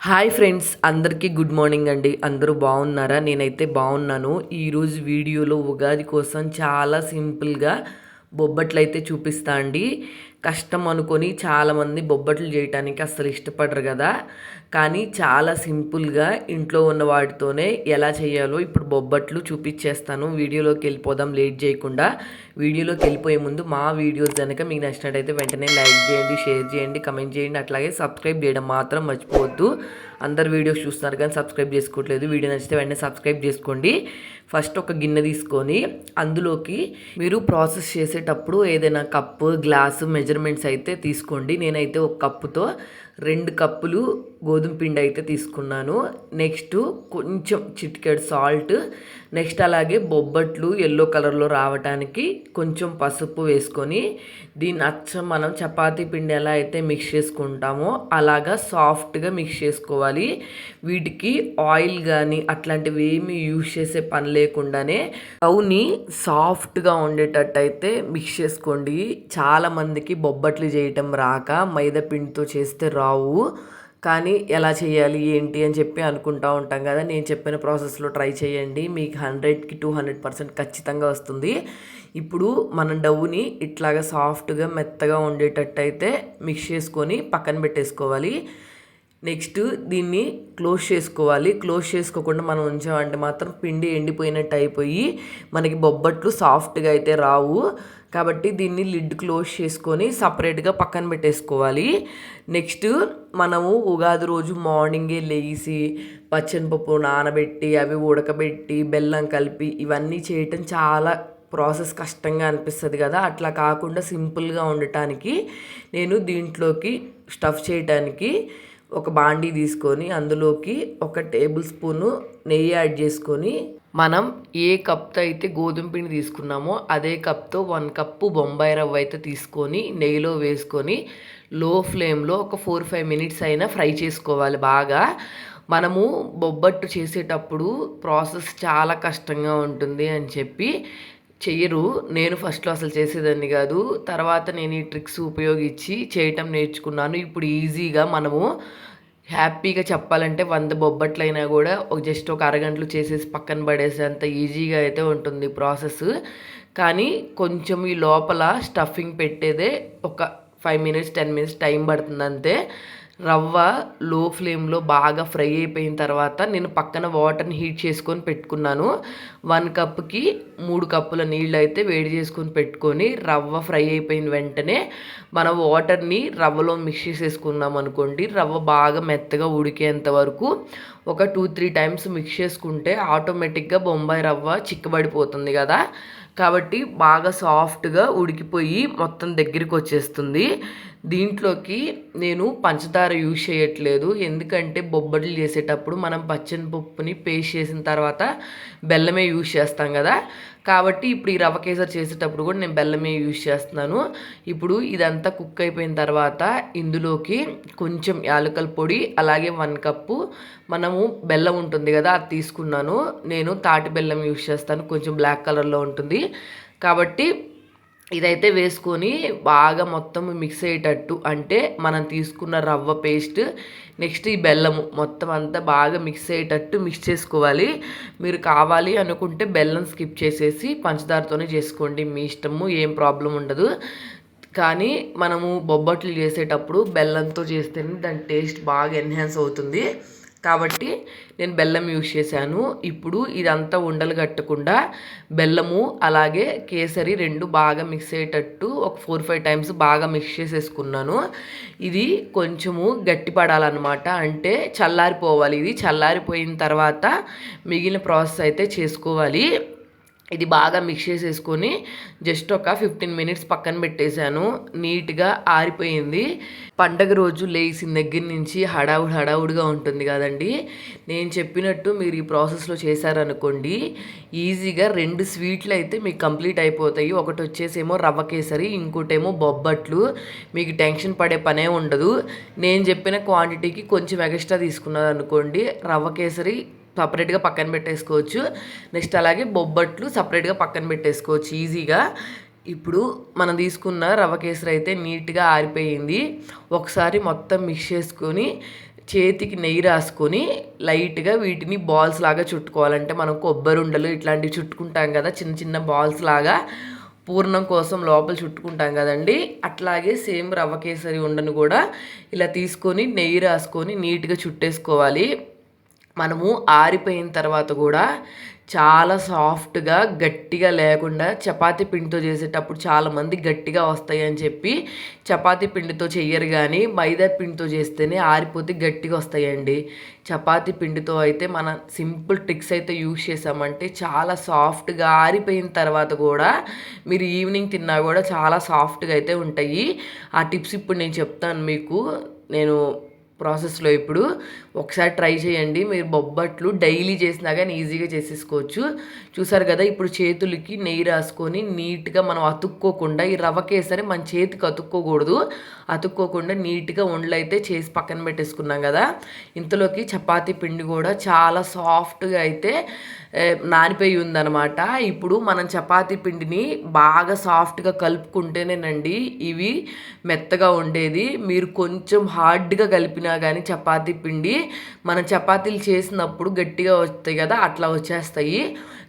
Hi friends అందరికీ good morning అండి. అందరూ బాగున్నారా? నేనైతే బాగున్నాను. ఈరోజు వీడియోలో ఉగాది కోసం చాలా సింపుల్గా బొబ్బట్లు అయితే చూపిస్తా అండి. కష్టం అనుకొని చాలామంది బొబ్బట్లు చేయటానికి అస్సలు ఇష్టపడరు కదా. కానీ చాలా సింపుల్గా ఇంట్లో ఉన్న వాటితోనే ఎలా చేయాలో ఇప్పుడు బొబ్బట్లు చూపించేస్తాను. వీడియోలోకి వెళ్ళిపోదాం లేట్ చేయకుండా. వీడియోలోకి వెళ్ళిపోయే ముందు మా వీడియోస్ కనుక మీకు నచ్చినట్టయితే వెంటనే లైక్ చేయండి షేర్ చేయండి కమెంట్ చేయండి. అట్లాగే సబ్స్క్రైబ్ చేయడం మాత్రం మర్చిపోవద్దు. అందరు వీడియోస్ చూస్తున్నారు కానీ సబ్స్క్రైబ్ చేసుకోవట్లేదు. వీడియో నచ్చితే వెంటనే సబ్స్క్రైబ్ చేసుకోండి. ఫస్ట్ ఒక గిన్నె తీసుకొని అందులోకి మీరు ప్రాసెస్ చేసేటప్పుడు ఏదైనా కప్పు గ్లాసు మెజర్మెంట్స్ అయితే తీసుకోండి. నేనైతే ఒక కప్పుతో రెండు కప్పులు గోధుమ పిండి అయితే తీసుకున్నాను. నెక్స్ట్ కొంచెం చిటికెడు సాల్ట్ నెక్స్ట్ అలాగే బొబ్బట్లు ఎల్లో కలర్లో రావడానికి కొంచెం పసుపు వేసుకొని దీన్ని అచ్చం మనం చపాతీ పిండి ఎలా అయితే మిక్స్ చేసుకుంటామో అలాగా సాఫ్ట్గా మిక్స్ చేసుకోవాలి. వీటికి ఆయిల్ కానీ అట్లాంటివి ఏమి యూజ్ చేసే పని లేకుండానే స్టవ్ని సాఫ్ట్గా ఉండేటట్టు అయితే మిక్స్ చేసుకోండి చాలామందికి బొబ్బట్లు చేయటం రాక మైదా పిండితో చేస్తే రావు. కానీ ఎలా చేయాలి ఏంటి అని చెప్పి అనుకుంటూ ఉంటాం కదా. నేను చెప్పిన ప్రాసెస్లో ట్రై చేయండి. మీకు హండ్రెడ్కి టూ హండ్రెడ్ పర్సెంట్ ఖచ్చితంగా వస్తుంది. ఇప్పుడు మన డవ్ని ఇట్లాగా సాఫ్ట్గా మెత్తగా ఉండేటట్టు అయితే మిక్స్ చేసుకొని పక్కన పెట్టేసుకోవాలి. నెక్స్ట్ దీన్ని క్లోజ్ చేసుకోవాలి. క్లోజ్ చేసుకోకుండా మనం ఉంచామంటే మాత్రం పిండి ఎండిపోయినట్టు అయిపోయి మనకి బొబ్బట్లు సాఫ్ట్గా అయితే రావు. కాబట్టి దీన్ని లిడ్ క్లోజ్ చేసుకొని సపరేట్గా పక్కన పెట్టేసుకోవాలి. నెక్స్ట్ మనము ఉగాది రోజు మార్నింగే లేచి పచ్చనిపప్పు నానబెట్టి అవి ఉడకబెట్టి బెల్లం కలిపి ఇవన్నీ చేయటం చాలా ప్రాసెస్ కష్టంగా అనిపిస్తుంది కదా. అట్లా కాకుండా సింపుల్గా ఉండటానికి నేను దీంట్లోకి స్టఫ్ చేయటానికి ఒక బాండీ తీసుకొని అందులోకి ఒక టేబుల్ స్పూను నెయ్యి యాడ్ చేసుకొని మనం ఏ కప్తో అయితే గోధుమ పిండి తీసుకున్నామో అదే కప్తో వన్ కప్పు బొంబాయి రవ్వ అయితే తీసుకొని నెయ్యిలో వేసుకొని లో ఫ్లేమ్లో ఒక ఫోర్ ఫైవ్ మినిట్స్ అయినా ఫ్రై చేసుకోవాలి బాగా. మనము బొబ్బట్టు చేసేటప్పుడు ప్రాసెస్ చాలా కష్టంగా ఉంటుంది అని చెప్పి చెయ్యరు. నేను ఫస్ట్లో అసలు చేసేదాన్ని కాదు. తర్వాత నేను ఈ ట్రిక్స్ ఉపయోగించి చేయటం నేర్చుకున్నాను. ఇప్పుడు ఈజీగా మనము హ్యాపీగా చెప్పాలంటే వంద బొబ్బట్లైనా కూడా ఒక జస్ట్ ఒక అరగంటలు చేసేసి పక్కన పడేసేంత ఈజీగా అయితే ఉంటుంది ప్రాసెస్. కానీ కొంచెం ఈ లోపల స్టఫింగ్ పెట్టేదే ఒక five minutes ten minutes time పడుతుంది అంతే. రవ్వ లో ఫ్లేమ్లో బాగా ఫ్రై అయిపోయిన తర్వాత నేను పక్కన వాటర్ని హీట్ చేసుకొని పెట్టుకున్నాను. వన్ కప్కి మూడు కప్పుల నీళ్ళు అయితే వేడి చేసుకొని పెట్టుకొని రవ్వ ఫ్రై అయిపోయిన వెంటనే మన వాటర్ని రవ్వలో మిక్స్ చేసేసుకున్నాం అనుకోండి. రవ్వ బాగా మెత్తగా ఉడికేంత వరకు ఒక టూ త్రీ టైమ్స్ మిక్స్ చేసుకుంటే ఆటోమేటిక్గా బొంబాయి రవ్వ చిక్కబడిపోతుంది కదా. కాబట్టి బాగా సాఫ్ట్గా ఉడికిపోయి మొత్తం దగ్గరికి వచ్చేస్తుంది. దీంట్లోకి నేను పంచదార యూజ్ చేయట్లేదు. ఎందుకంటే బొబ్బట్లు చేసేటప్పుడు మనం పచ్చని పప్పుని పేస్ట్ చేసిన తర్వాత బెల్లమే యూజ్ చేస్తాం కదా. కాబట్టి ఇప్పుడు ఈ రవ్వ కేసరి చేసేటప్పుడు కూడా నేను బెల్లమే యూజ్ చేస్తున్నాను. ఇప్పుడు ఇదంతా కుక్ అయిపోయిన తర్వాత ఇందులోకి కొంచెం యాలకల పొడి అలాగే వన్ కప్పు మనము బెల్లం ఉంటుంది కదా అది తీసుకున్నాను. నేను తాటి బెల్లం యూజ్ చేస్తాను. కొంచెం బ్లాక్ కలర్లో ఉంటుంది. కాబట్టి ఇదైతే వేసుకొని బాగా మొత్తం మిక్స్ అయ్యేటట్టు అంటే మనం తీసుకున్న రవ్వ పేస్ట్ నెక్స్ట్ ఈ బెల్లము మొత్తం అంతా బాగా మిక్స్ అయ్యేటట్టు మిక్స్ చేసుకోవాలి. మీరు కావాలి అనుకుంటే బెల్లం స్కిప్ చేసేసి పంచదారతోనే చేసుకోండి. మీ ఇష్టము ఏం ప్రాబ్లం ఉండదు. కానీ మనము బొబ్బట్లు చేసేటప్పుడు బెల్లంతో చేస్తేనే దాని టేస్ట్ బాగా ఎన్హాన్స్ అవుతుంది. కాబట్టి నేను బెల్లం యూజ్ చేశాను. ఇప్పుడు ఇదంతా ఉండలు కట్టకుండా బెల్లము అలాగే కేసరి రెండు బాగా మిక్స్ అయ్యేటట్టు ఒక ఫోర్ ఫైవ్ టైమ్స్ బాగా మిక్స్ చేసేసుకున్నాను. ఇది కొంచెము గట్టి పడాలన్నమాట అంటే చల్లారిపోవాలి. ఇది చల్లారిపోయిన తర్వాత మిగిలిన ప్రాసెస్ అయితే చేసుకోవాలి. ఇది బాగా మిక్స్ చేసేసుకొని జస్ట్ ఒక ఫిఫ్టీన్ మినిట్స్ పక్కన పెట్టేశాను. నీట్గా ఆరిపోయింది. పండగ రోజు లేచిన దగ్గర నుంచి హడావుడి హడావుడిగా ఉంటుంది కదండి. నేను చెప్పినట్టు మీరు ఈ ప్రాసెస్లో చేశారనుకోండి ఈజీగా రెండు స్వీట్లు అయితే మీకు కంప్లీట్ అయిపోతాయి. ఒకటి వచ్చేసేమో రవ్వ కేసరి ఇంకోటేమో బొబ్బట్లు. మీకు టెన్షన్ పడే పనే ఉండదు. నేను చెప్పిన క్వాంటిటీకి కొంచెం ఎక్స్ట్రా తీసుకున్నారనుకోండి రవ్వ కేసరి సపరేట్గా పక్కన పెట్టేసుకోవచ్చు. నెక్స్ట్ అలాగే బొబ్బట్లు సపరేట్గా పక్కన పెట్టేసుకోవచ్చు ఈజీగా. ఇప్పుడు మనం తీసుకున్న రవ్వ కేసరి అయితే నీట్గా ఆరిపోయింది. ఒకసారి మొత్తం మిక్స్ చేసుకొని చేతికి నెయ్యి రాసుకొని లైట్గా వీటిని బాల్స్ లాగా చుట్టుకోవాలంటే మనం కొబ్బరి ఉండలు ఇట్లాంటివి చుట్టుకుంటాం కదా చిన్న చిన్న బాల్స్ లాగా పూర్ణం కోసం లోపల చుట్టుకుంటాం కదండి. అట్లాగే సేమ్ రవ్వ కేసరి ఉండను కూడా ఇలా తీసుకొని నెయ్యి రాసుకొని నీట్గా చుట్టేసుకోవాలి. మనము ఆరిపోయిన తర్వాత కూడా చాలా సాఫ్ట్గా గట్టిగా లేకుండా చపాతి పిండితో చేసేటప్పుడు చాలామంది గట్టిగా వస్తాయి అని చెప్పి చపాతి పిండితో చెయ్యరు కానీ మైదా పిండితో చేస్తేనే ఆరిపోతే గట్టిగా వస్తాయండి. చపాతి పిండితో అయితే మన సింపుల్ ట్రిక్స్ అయితే యూజ్ చేసామంటే చాలా సాఫ్ట్గా ఆరిపోయిన తర్వాత కూడా మీరు ఈవినింగ్ తిన్నా కూడా చాలా సాఫ్ట్గా అయితే ఉంటాయి. ఆ టిప్స్ ఇప్పుడు నేను చెప్తాను మీకు. నేను ప్రాసెస్లో ఇప్పుడు ఒకసారి ట్రై చేయండి. మీరు బొబ్బట్లు డైలీ చేసినా కానీ ఈజీగా చేసేసుకోవచ్చు. చూసారు కదా ఇప్పుడు చేతులకి నెయ్యి రాసుకొని నీట్గా మనం అతుక్కోకుండా ఈ రవ్వ కేసరి మన చేతికి అతుక్కోకూడదు. అతుక్కోకుండా నీట్గా ఉండలు అయితే చేసి పక్కన పెట్టేసుకున్నాం కదా. ఇంతలోకి చపాతీ పిండి కూడా చాలా సాఫ్ట్గా అయితే నానిపోయి ఉందన్నమాట. ఇప్పుడు మనం చపాతీ పిండిని బాగా సాఫ్ట్గా కలుపుకుంటేనేనండి ఇవి మెత్తగా ఉండేది. మీరు కొంచెం హార్డ్గా కలిపిన కానీ చపాతీ పిండి మనం చపాతీలు చేసినప్పుడు గట్టిగా వస్తాయి కదా అట్లా వచ్చేస్తాయి.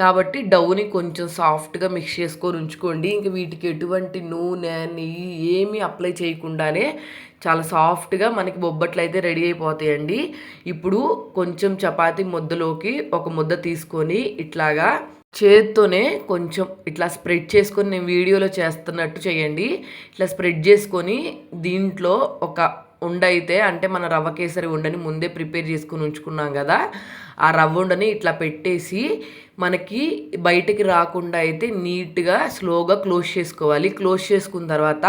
కాబట్టి డౌని కొంచెం సాఫ్ట్గా మిక్స్ చేసుకొని ఉంచుకోండి. ఇంక వీటికి ఎటువంటి నూనె నెయ్యి ఏమీ అప్లై చేయకుండానే చాలా సాఫ్ట్గా మనకి బొబ్బట్లు అయితే రెడీ అయిపోతాయండి. ఇప్పుడు కొంచెం చపాతీ ముద్దలోకి ఒక ముద్ద తీసుకొని ఇట్లాగా చేత్తోనే కొంచెం ఇట్లా స్ప్రెడ్ చేసుకొని నేను వీడియోలో చేస్తున్నట్టు చేయండి. ఇట్లా స్ప్రెడ్ చేసుకొని దీంట్లో ఒక ఉండైతే అంటే మన రవ్వ కేసరి ఉండని ముందే ప్రిపేర్ చేసుకుని ఉంచుకున్నాం కదా ఆ రవ్వ ఉండని ఇట్లా పెట్టేసి మనకి బయటికి రాకుండా అయితే నీట్గా స్లోగా క్లోజ్ చేసుకోవాలి. క్లోజ్ చేసుకున్న తర్వాత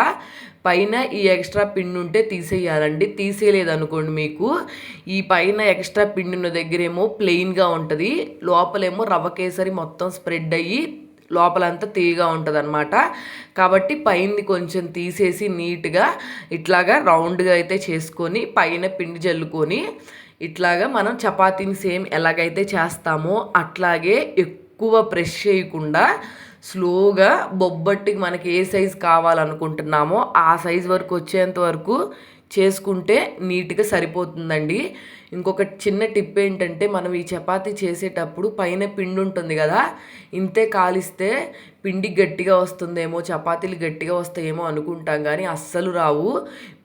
పైన ఈ ఎక్స్ట్రా పిండి ఉంటే తీసేయాలండి. తీసేయలేదనుకోండి మీకు ఈ పైన ఎక్స్ట్రా పిండి ఉన్న దగ్గరేమో ప్లెయిన్గా ఉంటుంది. లోపలేమో రవ్వ కేసరి మొత్తం స్ప్రెడ్ అయ్యి లోపలంతా తీయగా ఉంటుంది అనమాట కాబట్టి పైనది కొంచెం తీసేసి నీట్గా ఇట్లాగా రౌండ్గా అయితే చేసుకొని పైన పిండి జల్లుకొని ఇట్లాగా మనం చపాతీని సేమ్ ఎలాగైతే చేస్తామో అట్లాగే ఎక్కువ ప్రెష్ చేయకుండా స్లోగా బొబ్బట్టికి మనకి ఏ సైజు కావాలనుకుంటున్నామో ఆ సైజ్ వరకు వచ్చేంత వరకు చేసుకుంటే నీట్గా సరిపోతుందండి. ఇంకొక చిన్న టిప్ ఏంటంటే మనం ఈ చపాతి చేసేటప్పుడు పైన పిండి ఉంటుంది కదా ఇంతే కాలిస్తే పిండి గట్టిగా వస్తుందేమో చపాతీలు గట్టిగా వస్తాయేమో అనుకుంటాం కానీ అస్సలు రావు.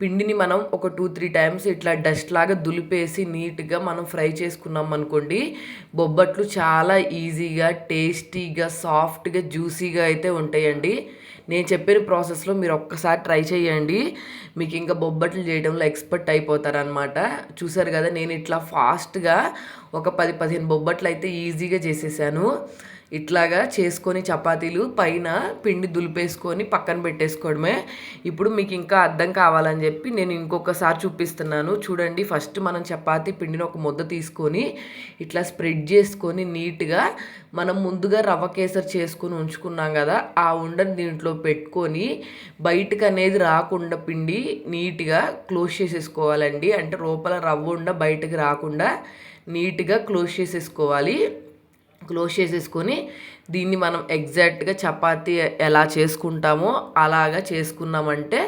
పిండిని మనం ఒక టూ త్రీ టైమ్స్ ఇట్లా డస్ట్ లాగా దులిపేసి నీట్గా మనం ఫ్రై చేసుకున్నాం అనుకోండి బొబ్బట్లు చాలా ఈజీగా టేస్టీగా సాఫ్ట్గా జ్యూసీగా అయితే ఉంటాయండి. నేను చెప్పిన ప్రాసెస్లో మీరు ఒక్కసారి ట్రై చేయండి. మీకు ఇంకా బొబ్బట్లు చేయడంలో ఎక్స్పర్ట్ అయిపోతారనమాట చూసారు కదా నేను ఇట్లా ఫాస్ట్గా ఒక పది పదిహేను బొబ్బట్లు అయితే ఈజీగా చేసేసాను. ఇట్లాగా చేసుకొని చపాతీలు పైన పిండి దులిపేసుకొని పక్కన పెట్టేసుకోవడమే. ఇప్పుడు మీకు ఇంకా అర్థం కావాలని చెప్పి నేను ఇంకొకసారి చూపిస్తున్నాను. చూడండి ఫస్ట్ మనం చపాతీ పిండిని ఒక ముద్ద తీసుకొని ఇట్లా స్ప్రెడ్ చేసుకొని నీట్గా మనం ముందుగా రవ్వ కేసరి చేసుకొని ఉంచుకున్నాం కదా ఆ ఉండని దీంట్లో పెట్టుకొని బయటకు అనేది రాకుండా పిండి నీట్గా క్లోజ్ చేసేసుకోవాలండి. అంటే లోపల రవ్వ ఉండ బయటకు రాకుండా నీట్గా క్లోజ్ చేసేసుకోవాలి. క్లోజ్ చేసేసుకొని దీన్ని మనం ఎగ్జాక్ట్గా చపాతీ ఎలా చేసుకుంటామో అలాగా చేసుకున్నామంటే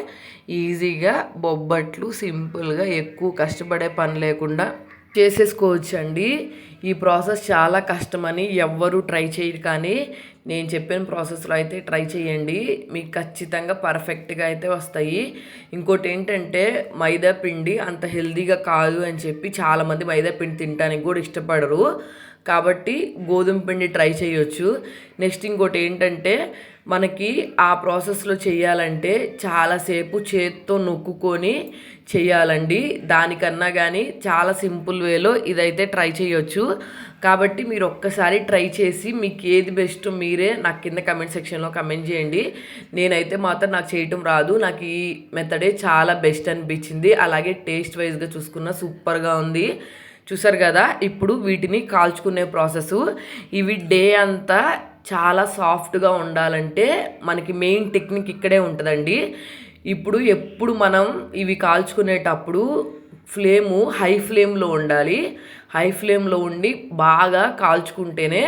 ఈజీగా బొబ్బట్లు సింపుల్గా ఎక్కువ కష్టపడే పని లేకుండా చేసేసుకోవచ్చండి. ఈ ప్రాసెస్ చాలా కష్టమని ఎవ్వరూ ట్రై చేయరు కానీ నేను చెప్పిన ప్రాసెస్లో అయితే ట్రై చేయండి. మీకు ఖచ్చితంగా పర్ఫెక్ట్గా అయితే వస్తాయి. ఇంకోటి ఏంటంటే మైదా పిండి అంత హెల్దీగా కాదు అని చెప్పి చాలామంది మైదా పిండి తినడానికి కూడా ఇష్టపడరు. కాబట్టి గోధుమ పిండి ట్రై చేయొచ్చు. నెక్స్ట్ ఇంకోటి ఏంటంటే మనకి ఆ ప్రాసెస్లో చేయాలంటే చాలాసేపు చేత్తో నొక్కుకొని చేయాలండి. దానికన్నా కానీ చాలా సింపుల్ వేలో ఇదైతే ట్రై చేయొచ్చు. కాబట్టి మీరు ఒక్కసారి ట్రై చేసి మీకు ఏది బెస్ట్ మీరే నాకు కింద కమెంట్ సెక్షన్లో కమెంట్ చేయండి. నేనైతే మాత్రం నాకు చేయటం రాదు. నాకు ఈ మెథడే చాలా బెస్ట్ అనిపించింది. అలాగే టేస్ట్ వైజ్గా చూసుకున్న సూపర్గా ఉంది. చూసారు కదా? ఇప్పుడు వీటిని కాల్చుకునే ప్రాసెస్ ఇవి డే అంతా చాలా సాఫ్ట్గా ఉండాలంటే మనకి మెయిన్ టెక్నిక్ ఇక్కడే ఉంటుందండి. ఇప్పుడు ఎప్పుడు మనం ఇవి కాల్చుకునేటప్పుడు ఫ్లేము హై ఫ్లేమ్లో ఉండాలి. హై ఫ్లేమ్లో ఉండి బాగా కాల్చుకుంటేనే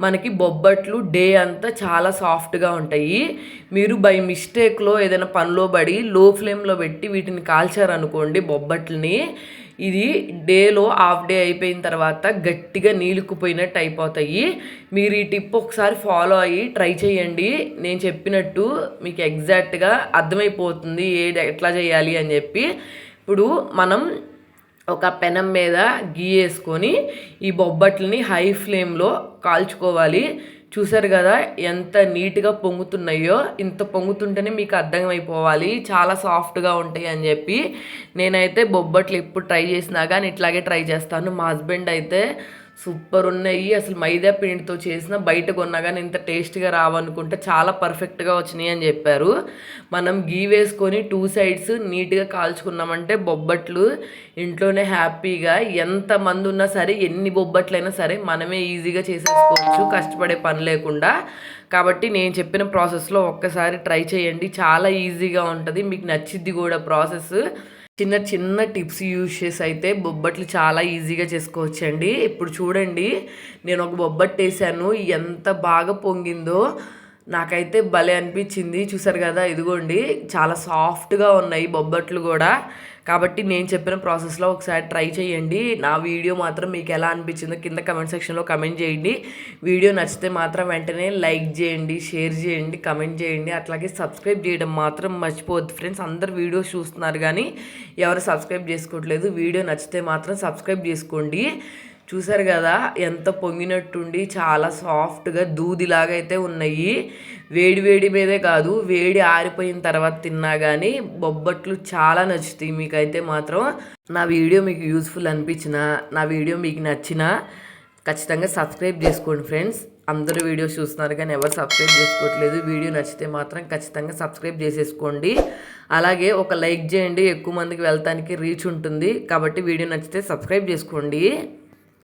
మనకి బొబ్బట్లు డే అంతా చాలా సాఫ్ట్గా ఉంటాయి. మీరు బై మిస్టేక్లో ఏదైనా పనిలో పడి లో ఫ్లేమ్లో పెట్టి వీటిని కాల్చారనుకోండి బొబ్బట్లని ఇది డేలో హాఫ్ డే అయిపోయిన తర్వాత గట్టిగా నీలుకుపోయినట్టు అయిపోతాయి. మీరు ఈ టిప్ ఒకసారి ఫాలో అయ్యి ట్రై చేయండి. నేను చెప్పినట్టు మీకు ఎగ్జాక్ట్గా అర్థమైపోతుంది ఏ ఎట్లా చేయాలి అని చెప్పి. ఇప్పుడు మనం ఒక పెనం మీద గీ వేసుకొని ఈ బొబ్బట్లని హై ఫ్లేమ్లో కాల్చుకోవాలి. చూసారు కదా ఎంత నీట్గా పొంగుతున్నాయో ఇంత పొంగుతుంటేనే మీకు అర్థమైపోవాలి చాలా సాఫ్ట్గా ఉంటాయి అని చెప్పి. నేనైతే బొబ్బట్లు ఎప్పుడు ట్రై చేసినా కానీ ఇట్లాగే ట్రై చేస్తాను. మా హస్బెండ్ అయితే సూపర్ ఉన్నాయి. అసలు మైదా పిండితో చేసిన బయట కొన్నా కానీ ఇంత టేస్ట్గా రావనుకుంటే చాలా పర్ఫెక్ట్గా వచ్చినాయి అని చెప్పారు. మనం గీ వేసుకొని టూ సైడ్స్ నీట్గా కాల్చుకున్నామంటే బొబ్బట్లు ఇంట్లోనే హ్యాపీగా ఎంతమంది ఉన్నా సరే ఎన్ని బొబ్బట్లైనా సరే మనమే ఈజీగా చేసేసుకోవచ్చు. కష్టపడే పని లేకుండా. కాబట్టి నేను చెప్పిన ప్రాసెస్లో ఒక్కసారి ట్రై చేయండి. చాలా ఈజీగా ఉంటుంది. మీకు నచ్చిద్ది కూడా ప్రాసెస్. చిన్న చిన్న టిప్స్ యూజ్ చేసి అయితే బొబ్బట్లు చాలా ఈజీగా చేసుకోవచ్చండి. ఇప్పుడు చూడండి నేను ఒక బొబ్బట్టు వేసాను ఎంత బాగా పొంగిందో. నాకైతే భలే అనిపించింది. చూసారు కదా ఇదిగోండి. చాలా సాఫ్ట్గా ఉన్నాయి బొబ్బట్లు కూడా. కాబట్టి నేను చెప్పిన ప్రాసెస్లో ఒకసారి ట్రై చేయండి. నా వీడియో మాత్రం మీకు ఎలా అనిపించిందో కింద కమెంట్ సెక్షన్లో కమెంట్ చేయండి. వీడియో నచ్చితే మాత్రం వెంటనే లైక్ చేయండి షేర్ చేయండి కమెంట్ చేయండి. అట్లాగే సబ్స్క్రైబ్ చేయడం మాత్రం మర్చిపోవద్దు. ఫ్రెండ్స్ అందరు వీడియోస్ చూస్తున్నారు కానీ ఎవరు సబ్స్క్రైబ్ చేసుకోవట్లేదు. వీడియో నచ్చితే మాత్రం సబ్స్క్రైబ్ చేసుకోండి. చూసారు కదా ఎంత పొంగినట్టుండి చాలా సాఫ్ట్గా దూదిలాగా అయితే ఉన్నాయి. వేడి వేడి మీదే కాదు వేడి ఆరిపోయిన తర్వాత తిన్నా కానీ బొబ్బట్లు చాలా నచ్చుతాయి మీకైతే మాత్రం. నా వీడియో మీకు యూస్ఫుల్ అనిపించిన నా వీడియో మీకు నచ్చిన ఖచ్చితంగా సబ్స్క్రైబ్ చేసుకోండి ఫ్రెండ్స్. అందరూ వీడియోస్ చూస్తున్నారు కానీ ఎవరు సబ్స్క్రైబ్ చేసుకోవట్లేదు. వీడియో నచ్చితే మాత్రం ఖచ్చితంగా సబ్స్క్రైబ్ చేసేసుకోండి. అలాగే ఒక లైక్ చేయండి. ఎక్కువ మందికి వెళ్తానికి రీచ్ ఉంటుంది. కాబట్టి వీడియో నచ్చితే సబ్స్క్రైబ్ చేసుకోండి.